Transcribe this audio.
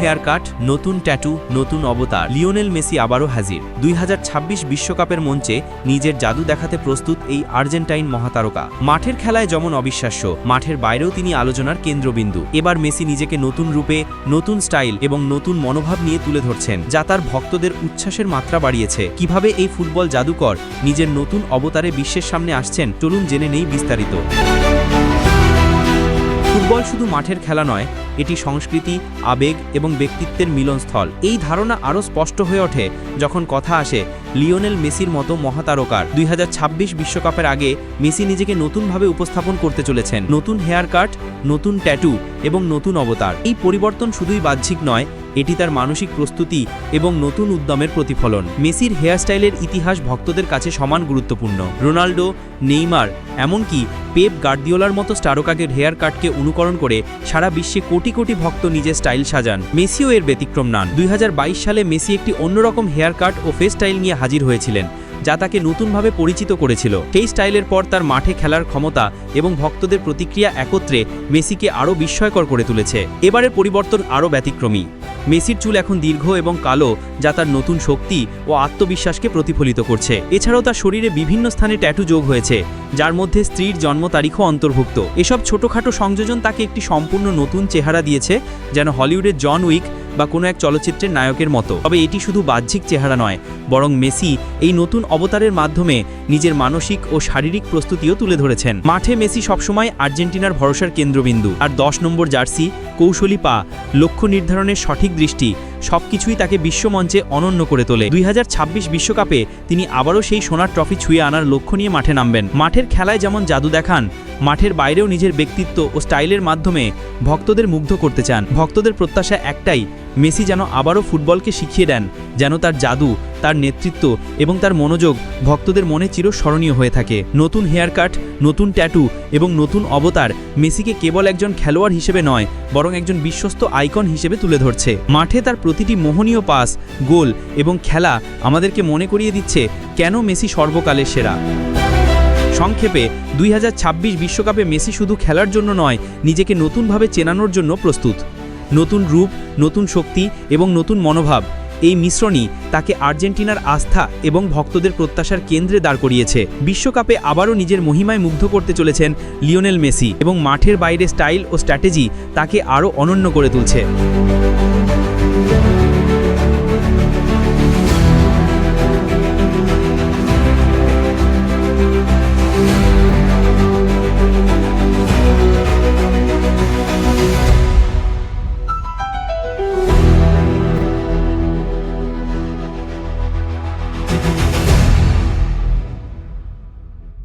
Hair cut নতুন tattoo, নতুন অবতার। লিওনেল মেসি আবারও হাজির। দুই বিশ্বকাপের মঞ্চে নিজের জাদু দেখাতে প্রস্তুত এই আর্জেন্টাইন মহাতারকা। মাঠের খেলায় যেমন অবিশ্বাস্য, মাঠের বাইরেও তিনি আলোচনার কেন্দ্রবিন্দু। এবার মেসি নিজেকে নতুন রূপে, নতুন স্টাইল এবং নতুন মনোভাব নিয়ে তুলে ধরছেন, যা তার ভক্তদের উচ্ছ্বাসের মাত্রা বাড়িয়েছে। কীভাবে এই ফুটবল জাদুকর নিজের নতুন অবতারে বিশ্বের সামনে আসছেন, চলুন জেনে নেই বিস্তারিত। ফুটবল শুধু মাঠের খেলা নয় এটি সংস্কৃতি, আবেগ এবং ব্যক্তিত্বের মিলনস্থল। এই ধারণা আরও স্পষ্ট হয়ে ওঠে যখন কথা আসে লিওনেল মেসির মতো মহাতারকার। দুই হাজার বিশ্বকাপের আগে মেসি নিজেকে নতুনভাবে উপস্থাপন করতে চলেছেন। নতুন হেয়ার কাট, নতুন ট্যাটু এবং নতুন অবতার। এই পরিবর্তন শুধুই বাহ্যিক নয় এটি তার মানসিক প্রস্তুতি এবং নতুন উদ্যমের প্রতিফলন। মেসির হেয়ারস্টাইলের ইতিহাস ভক্তদের কাছে সমান গুরুত্বপূর্ণ। রোনাল্ডো নেইমার, এমনকি পেপ গার্দিওলার মতো স্টারকাগের হেয়ার কাটকে অনুকরণ করে সারা বিশ্বে কোটি কোটি ভক্ত নিজের স্টাইল সাজান। মেসিও এর ব্যতিক্রম নান। দুই হাজার বাইশ সালে মেসি একটি অন্যরকম হেয়ার কাট ও ফেস স্টাইল নিয়ে হাজির হয়েছিলেন, যা তাকে নতুনভাবে পরিচিত করেছিল। সেই স্টাইলের পর তার মাঠে খেলার ক্ষমতা এবং ভক্তদের প্রতিক্রিয়া একত্রে মেসিকে আরও বিস্ময়কর করে তুলেছে। এবারের পরিবর্তন আরও ব্যতিক্রমী। মেসির চুল এখন দীর্ঘ এবং কালো, যা তার নতুন শক্তি ও আত্মবিশ্বাসকে প্রতিফলিত করছে। এছাড়াও তার শরীরে বিভিন্ন স্থানে ট্যাটু যোগ হয়েছে, যার মধ্যে স্ত্রীর জন্ম তারিখও অন্তর্ভুক্ত। এসব ছোটোখাটো সংযোজন তাকে একটি সম্পূর্ণ নতুন চেহারা দিয়েছে, যেন হলিউডের জন উইক বা কোনো এক চলচ্চিত্রের নায়কের মতো। তবে এটি শুধু বাহ্যিক চেহারা নয়, বরং মেসি এই নতুন অবতারের মাধ্যমে নিজের মানসিক ও শারীরিক প্রস্তুতিও তুলে ধরেছেন। মাঠে মেসি সবসময় আর্জেন্টিনার ভরসার কেন্দ্রবিন্দু। আর দশ নম্বর জার্সি, কৌশলী পা, লক্ষ্য নির্ধারণের সঠিক দৃষ্টি, সবকিছুই তাকে বিশ্বমঞ্চে অনন্য করে তোলে। দুই বিশ্বকাপে তিনি আবারও সেই সোনার ট্রফি ছুঁয়ে আনার লক্ষ্য নিয়ে মাঠে নামবেন। মাঠের খেলায় যেমন জাদু দেখান মাঠের বাইরেও নিজের ব্যক্তিত্ব ও স্টাইলের মাধ্যমে ভক্তদের মুগ্ধ করতে চান। ভক্তদের প্রত্যাশা একটাই, মেসি যেন আবারও ফুটবলকে শিখিয়ে দেন, যেন তার জাদু, তার নেতৃত্ব এবং তার মনোযোগ ভক্তদের মনে চিরস্মরণীয় হয়ে থাকে। নতুন হেয়ার কাট নতুন ট্যাটু এবং নতুন অবতার মেসিকে কেবল একজন খেলোয়াড় হিসেবে নয়, বরং একজন বিশ্বস্ত আইকন হিসেবে তুলে ধরছে। মাঠে তার প্রতিটি মোহনীয় পাস, গোল এবং খেলা আমাদেরকে মনে করিয়ে দিচ্ছে, কেন মেসি সর্বকালের সেরা? সংক্ষেপে, দুই বিশ্বকাপে মেসি শুধু খেলার জন্য নয়, নিজেকে নতুনভাবে চেনানোর জন্য প্রস্তুত। নতুন রূপ, নতুন শক্তি এবং নতুন মনোভাব, এই মিশ্রণই তাকে আর্জেন্টিনার আস্থা এবং ভক্তদের প্রত্যাশার কেন্দ্রে দাঁড় করিয়েছে। বিশ্বকাপে আবারও নিজের মহিমায় মুগ্ধ করতে চলেছেন লিওনেল মেসি এবং মাঠের বাইরে স্টাইল ও স্ট্র্যাটেজি তাকে আরও অনন্য করে তুলছে।